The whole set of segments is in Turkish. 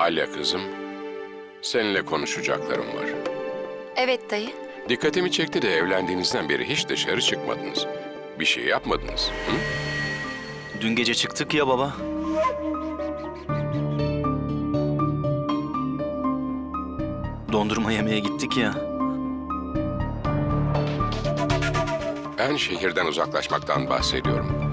Alya kızım, seninle konuşacaklarım var. Evet dayı. Dikkatimi çekti de evlendiğinizden beri hiç dışarı çıkmadınız. Bir şey yapmadınız. Hı? Dün gece çıktık ya baba. Dondurma yemeye gittik ya. Ben şehirden uzaklaşmaktan bahsediyorum.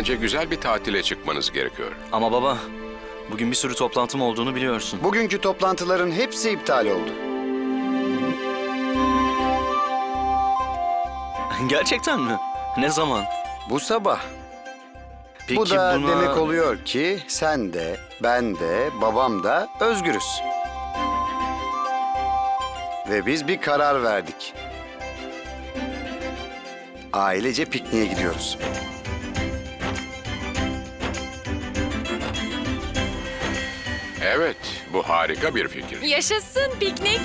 Bence güzel bir tatile çıkmanız gerekiyor. Ama baba, bugün bir sürü toplantım olduğunu biliyorsun. Bugünkü toplantıların hepsi iptal oldu. Gerçekten mi? Ne zaman? Bu sabah. Peki Bu da buna... demek oluyor ki sen de, ben de, babam da özgürüz. Ve biz bir karar verdik. Ailece pikniğe gidiyoruz. Evet, bu harika bir fikir. Yaşasın piknik.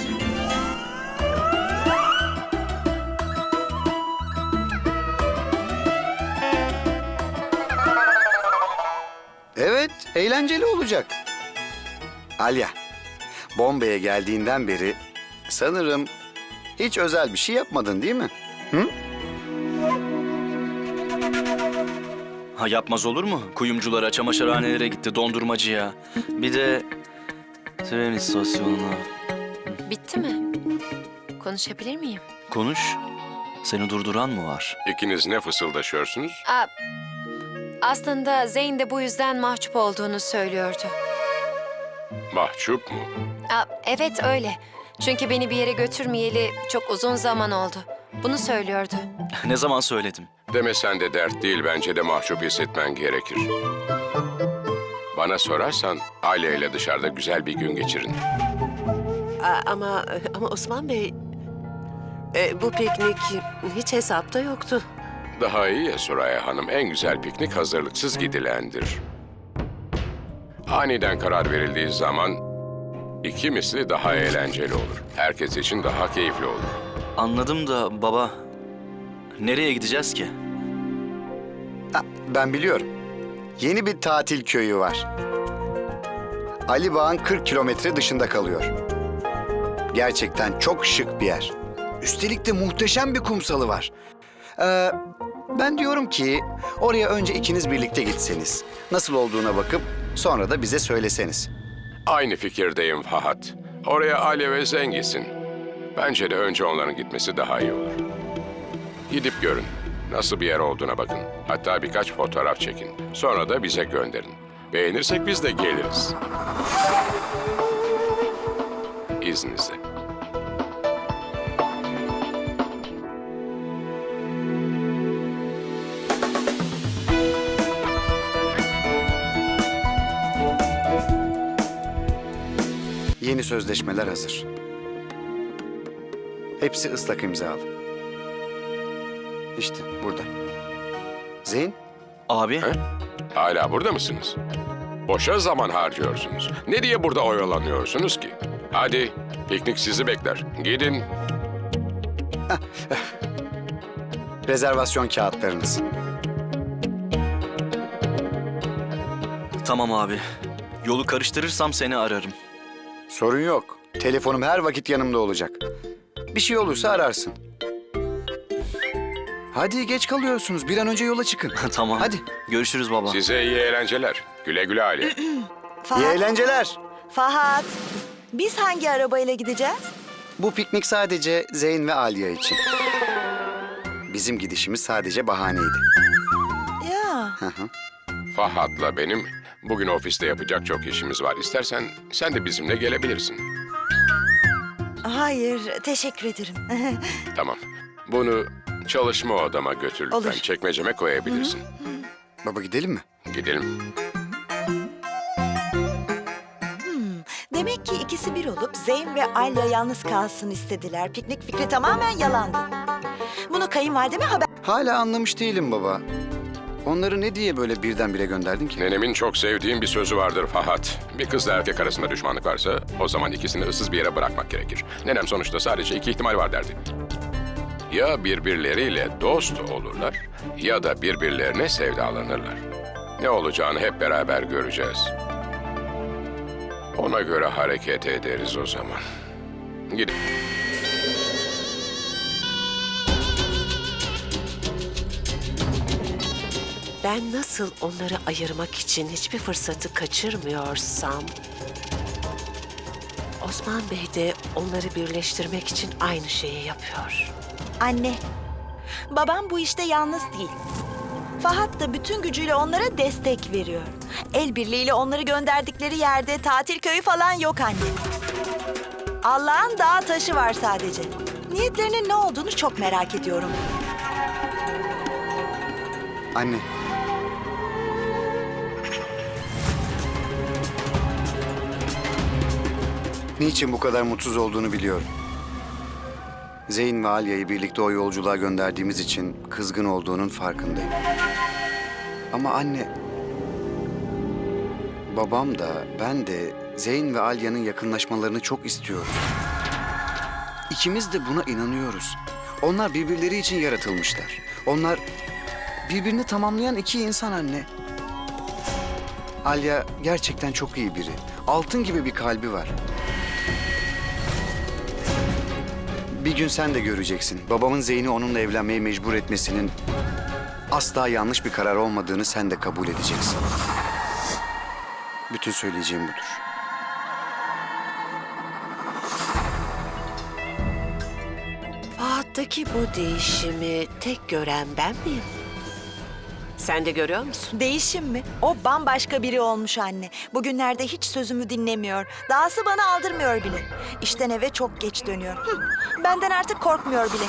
Evet, eğlenceli olacak. Alya, Bombay'a geldiğinden beri sanırım hiç özel bir şey yapmadın değil mi? Ha yapmaz olur mu? Kuyumculara, çamaşırhanelere gitti, dondurmacıya. Bir de tren istasyonuna. Bitti mi? Konuşabilir miyim? Konuş. Seni durduran mı var? İkiniz ne fısıldaşıyorsunuz? Aa, aslında Zeyn de bu yüzden mahcup olduğunu söylüyordu. Mahcup mu? Aa, evet öyle. Çünkü beni bir yere götürmeyeli çok uzun zaman oldu. Bunu söylüyordu. ne zaman söyledim? Demesen de dert değil, bence de mahcup hissetmen gerekir. Bana sorarsan ile dışarıda güzel bir gün geçirin. Aa, Ama ama Osman Bey e, bu piknik hiç hesapta yoktu. Daha iyi ya Soraya Hanım, en güzel piknik hazırlıksız gidilendir. Aniden karar verildiği zaman iki misli daha eğlenceli olur. Herkes için daha keyifli olur. Anladım da baba. Nereye gideceğiz ki? Ha, ben biliyorum. Yeni bir tatil köyü var. Ali Bağ'ın 40 kilometre dışında kalıyor. Gerçekten çok şık bir yer. Üstelik de muhteşem bir kumsalı var. Ee, ben diyorum ki oraya önce ikiniz birlikte gitseniz. Nasıl olduğuna bakıp sonra da bize söyleseniz. Aynı fikirdeyim Fahat. Oraya Alya ve Zen gitsin. Bence de önce onların gitmesi daha iyi olur. Gidip görün. Nasıl bir yer olduğuna bakın. Hatta birkaç fotoğraf çekin. Sonra da bize gönderin. Beğenirsek biz de geliriz. İzninizle. Yeni sözleşmeler hazır. Hepsi ıslak imzalı. İşte burada. Zeyn, Abi, He? Hala burada mısınız? Boşa zaman harcıyorsunuz. Ne diye burada oyalanıyorsunuz ki? Hadi, piknik sizi bekler. Gidin. rezervasyon kağıtlarınız. tamam abi. Yolu karıştırırsam seni ararım. Sorun yok. Telefonum her vakit yanımda olacak. Bir şey olursa ararsın. Hadi geç kalıyorsunuz. Bir an önce yola çıkın. tamam. Hadi. Görüşürüz baba. Size iyi eğlenceler. Güle güle Ali. İyi Fahat, eğlenceler. Fahat. Biz hangi arabayla gideceğiz? Bu piknik sadece Zeyn ve Aliye için. Bizim gidişimiz sadece bahaneydi. Ya, Fahat'la benim bugün ofiste yapacak çok işimiz var. İstersen sen de bizimle gelebilirsin. Hayır, teşekkür ederim. Tamam. Bunu çalışma odama götür lütfen. Olur. Çekmeceme koyabilirsin. Baba gidelim mi? Gidelim. Demek ki ikisi bir olup Zeyn ve Alya yalnız kalsın istediler. Piknik fikri tamamen yalandı. Bunu kayınvalideme haber... Hala anlamış değilim baba. Onları ne diye böyle birdenbire gönderdin ki? Nenemin çok sevdiğim bir sözü vardır Fahat. Bir kızla erkek arasında düşmanlık varsa o zaman ikisini ıssız bir yere bırakmak gerekir. Nenem sonuçta sadece iki ihtimal var derdi. Ya birbirleriyle dost olurlar ya da birbirlerine sevdalanırlar. Ne olacağını hep beraber göreceğiz. Ona göre hareket ederiz o zaman. Gidip Ben nasıl onları ayırmak için hiçbir fırsatı kaçırmıyorsam... Osman Bey de onları birleştirmek için aynı şeyi yapıyor. Anne, babam bu işte yalnız değil. Fahat da bütün gücüyle onlara destek veriyor. El birliğiyle onları gönderdikleri yerde tatil köyü falan yok anne. Allah'ın dağ taşı var sadece. Niyetlerinin ne olduğunu çok merak ediyorum. Anne. Niçin bu kadar mutsuz olduğunu biliyorum. Zeyn ve Alya'yı birlikte o yolculuğa gönderdiğimiz için kızgın olduğunun farkındayım. Ama anne... Babam da ben de Zeyn ve Alya'nın yakınlaşmalarını çok istiyoruz. İkimiz de buna inanıyoruz. Onlar birbirleri için yaratılmışlar. Onlar birbirini tamamlayan iki insan anne. Alya gerçekten çok iyi biri. Altın gibi bir kalbi var. Bir gün sen de göreceksin. Babamın Zeyn'i onunla evlenmeye mecbur etmesinin asla yanlış bir karar olmadığını sen de kabul edeceksin. Bütün söyleyeceğim budur. Fahat'taki bu değişimi tek gören ben miyim? Sen de görüyor musun? Değişim mi? O bambaşka biri olmuş anne. Bugünlerde hiç sözümü dinlemiyor. Dahası bana aldırmıyor bile. İşten eve çok geç dönüyor. Benden artık korkmuyor bile.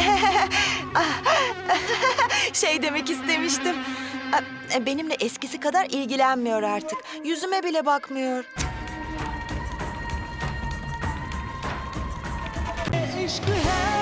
şey demek istemiştim. E, benimle eskisi kadar ilgilenmiyor artık. Yüzüme bile bakmıyor. Eşkı her